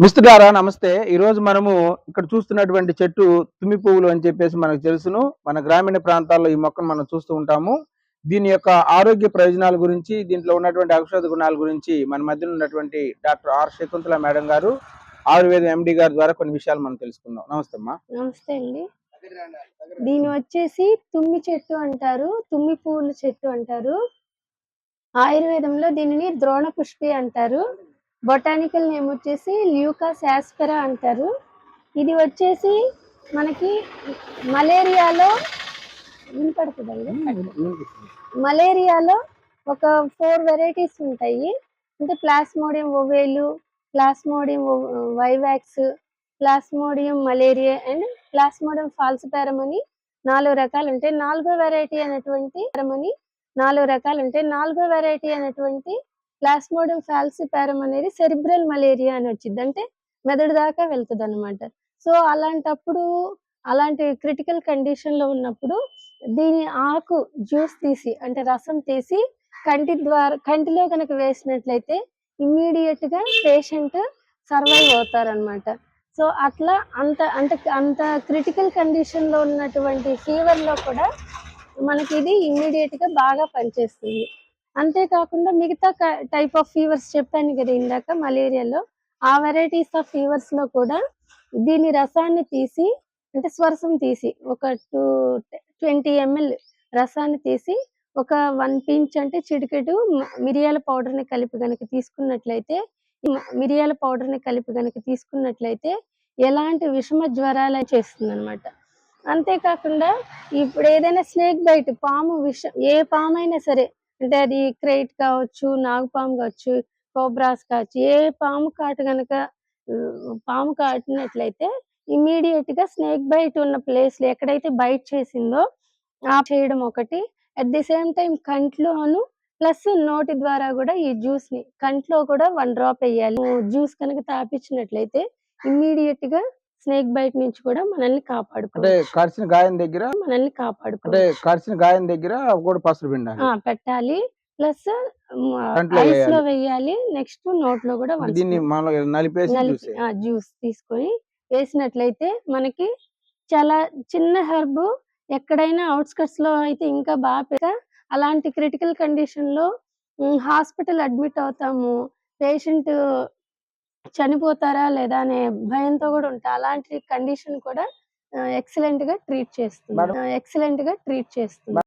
మిస్టరారా నమస్తే. ఈ రోజు మనము ఇక్కడ చూస్తున్నటువంటి చెట్టు తుమ్మి పువ్వులు అని చెప్పేసి మనకు తెలుసును. మన గ్రామీణ ప్రాంతాల్లో ఈ మొక్కను మనం చూస్తూ ఉంటాము. దీని యొక్క ఆరోగ్య ప్రయోజనాల గురించి దీంట్లో ఉన్నటువంటి ఔషధ గుణాల గురించి మన మధ్యలో ఉన్నటువంటి డాక్టర్ ఆర్ శకుంతల మేడం గారు ఆయుర్వేద ఎండి గారి ద్వారా కొన్ని విషయాలు మనం తెలుసుకుందాం. నమస్తే అమ్మా. నమస్తే అండి. దీని వచ్చేసి తుమ్మి చెట్టు అంటారు తుమ్మి పువ్వుల చెట్టు అంటారు. ఆయుర్వేదంలో దీనిని ద్రోణ పుష్పి అంటారు. బొటానికల్ నేమ్ వచ్చేసి ల్యూకా శాస్పెరా అంటారు. ఇది వచ్చేసి మనకి మలేరియాలో వినపడుతుందండి మలేరియాలో ఒక ఫోర్ వెరైటీస్ ఉంటాయి. అంటే plasmodium ovale plasmodium vivax plasmodium malaria and plasmodium falciparum అని నాలుగు రకాలు ఉంటాయి. నాలుగో వెరైటీ అనేటువంటి అని నాలుగు రకాలు ఉంటాయి. నాలుగో వెరైటీ అనేటువంటి ప్లాస్మోడల్ ఫాల్సిపారం అనేది సెరిబ్రల్ మలేరియా అని వచ్చింది. అంటే మెదడు దాకా వెళ్తుంది అనమాట సో అలాంటప్పుడు అలాంటి క్రిటికల్ కండిషన్లో ఉన్నప్పుడు దీని ఆకు జ్యూస్ తీసి అంటే రసం తీసి కంటి ద్వారా కంటిలో కనుక వేసినట్లయితే ఇమ్మీడియట్గా పేషెంట్ సర్వైవ్ అవుతారనమాట సో అట్లా అంత అంటే అంత క్రిటికల్ కండిషన్లో ఉన్నటువంటి ఫీవర్లో కూడా మనకి ఇది ఇమ్మీడియట్గా బాగా పనిచేస్తుంది. అంతేకాకుండా మిగతా టైప్ ఆఫ్ ఫీవర్స్ చెప్పాను కదా ఇందాక మలేరియాలో. ఆ వెరైటీస్ ఆఫ్ ఫీవర్స్లో కూడా దీని రసాన్ని తీసి అంటే స్వరసం తీసి ఒక టూ ట్వంటీ ఎంఎల్ రసాన్ని తీసి ఒక వన్ పించ్ అంటే చిటికెడు మిరియాల పౌడర్ని కలిపి గనక తీసుకున్నట్లయితే మిరియాల పౌడర్ని కలిపి గనక తీసుకున్నట్లయితే ఎలాంటి విషమ జ్వరాలు చేస్తుంది అనమాట అంతేకాకుండా ఇప్పుడు ఏదైనా స్నేక్ బైట్ పాము విష ఏ పాము అయినా సరే అంటే అది క్రైట్ కావచ్చు నాగుపాము కావచ్చు కోబ్రాస్ కావచ్చు ఏ పాము కాటు గనక పాము కాటినట్లయితే ఇమీడియట్గా స్నేక్ బైట్ ఉన్న ప్లేస్లో ఎక్కడైతే బైట్ చేసిందో ఆ చేయడం ఒకటి. అట్ ది సేమ్ టైం కంట్లోను ప్లస్ నోటి ద్వారా కూడా ఈ జ్యూస్ని కంట్లో కూడా వన్ డ్రాప్ వేయాలి. జ్యూస్ కనుక తాపించినట్లయితే ఇమ్మీడియట్గా స్నేక్ బైట్ నుంచి కూడా మనల్ని అంటే కరిచిన గాయం దగ్గర మనల్ని అంటే కరిచిన గాయం దగ్గర కూడా పసరు పిండాలి. ఆ, పెట్టాలి. ప్లస్ కంట్లో ఐస్లో వేయాలి. నెక్స్ట్ నోట్లో కూడా one దీన్ని మనం నలిపేసి నలిపి జ్యూస్. తీసుకొని వేసినట్లయితే మనకి చాలా చిన్న హెర్బ్ ఎక్కడైనా అవుట్స్కట్స్లో అయితే ఇంకా బాగా అలాంటి క్రిటికల్ కండిషన్లో హాస్పిటల్ అడ్మిట్ అవుతాము. పేషెంట్ చనిపోతారా లేదా అనే భయంతో కూడా ఉంటా అలాంటి కండిషన్ కూడా ఎక్సలెంట్గా ట్రీట్ చేస్తుంది. ఎక్సలెంట్గా ట్రీట్ చేస్తుంది